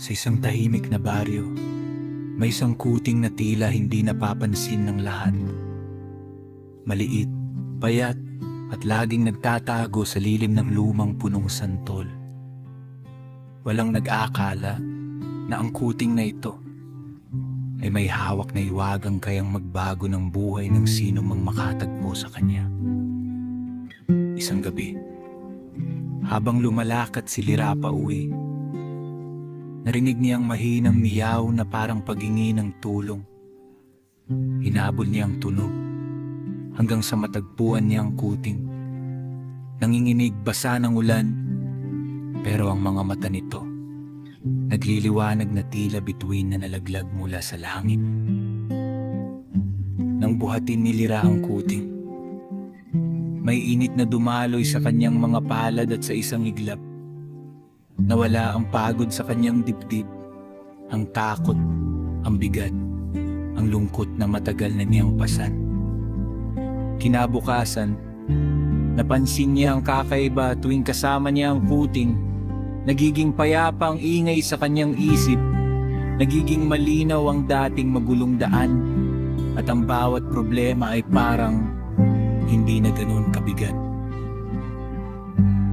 Sa isang tahimik na baryo, may isang kuting na tila hindi napapansin ng lahat. Maliit, payat, at laging nagtatago sa lilim ng lumang punong santol. Walang nag-aakala na ang kuting na ito ay may hawak na iwagang kayang magbago ng buhay ng sino mang makatagpo sa kanya. Isang gabi, habang lumalakad si Lira pa uwi, narinig niyang mahinang miyaw na parang pagingi ng tulong. Hinabol niya ang tunog hanggang sa matagpuan niya ang kuting. Nanginginig basa ng ulan, pero ang mga mata nito nagliliwanag na tila bituin na nalaglag mula sa langit. Nang buhatin ni Lira ang kuting, may init na dumaloy sa kanyang mga palad at sa isang iglap. Nawala ang pagod sa kanyang dibdib, ang takot, ang bigat, ang lungkot na matagal na niyang pasan. Kinabukasan, napansin niya ang kakaiba tuwing kasama niya ang kuting. Nagiging payapa ang ingay sa kanyang isip. Nagiging malinaw ang dating magulong daan. At ang bawat problema ay parang hindi na ganoon kabigat.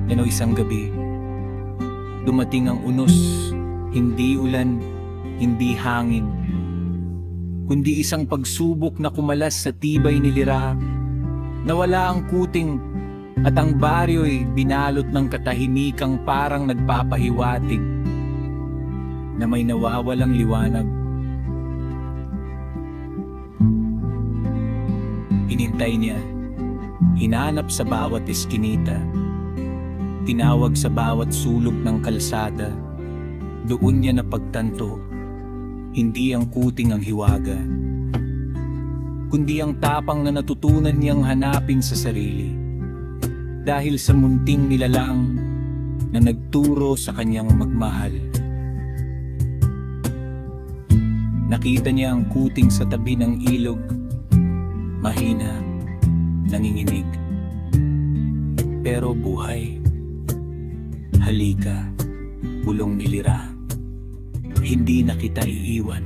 Ano isang gabi, dumating ang unos, hindi ulan, hindi hangin, kundi isang pagsubok na kumalas sa tibay ni Lira. Nawala ang kuting at ang baryo'y binalot ng katahimikang parang nagpapahiwatig na may nawawalang liwanag. Inintay niya, hinanap sa bawat eskinita, tinawag sa bawat sulok ng kalsada, doon niya napagtanto, hindi ang kuting ang hiwaga, kundi ang tapang na natutunan niyang hanapin sa sarili. Dahil sa munting nilalang na nagturo sa kanyang magmahal. Nakita niya ang kuting sa tabi ng ilog, mahina, nanginginig. Pero buhay. Halika, bulong nilira. Hindi na kita iiwan.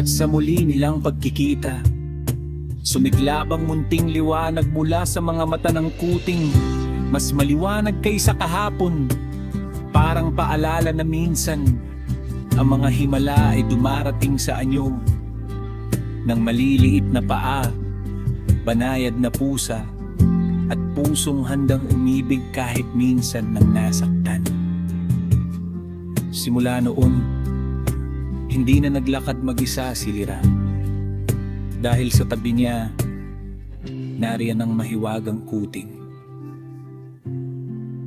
At sa muli nilang pagkikita, sumiglabang munting liwanag mula sa mga mata ng kuting, mas maliwanag kaysa kahapon. Parang paalala na minsan, ang mga himala ay dumarating sa anyo ng maliliit na paa, banayad na pusa, at pusong handang umibig kahit minsan nang nasaktan. Simula noon, hindi na naglakad mag-isa si Lira. Dahil sa tabi niya, nariyan ang mahiwagang kuting.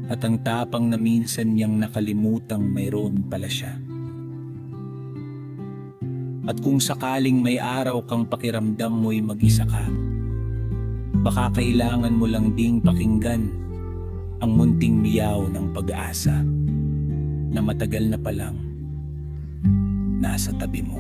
At ang tapang na minsan niyang nakalimutang mayroon pala siya. At kung sakaling may araw kang pakiramdam mo'y mag-isa ka, baka kailangan mo lang ding pakinggan ang munting miyaw ng pag-asa na matagal na palang nasa tabi mo.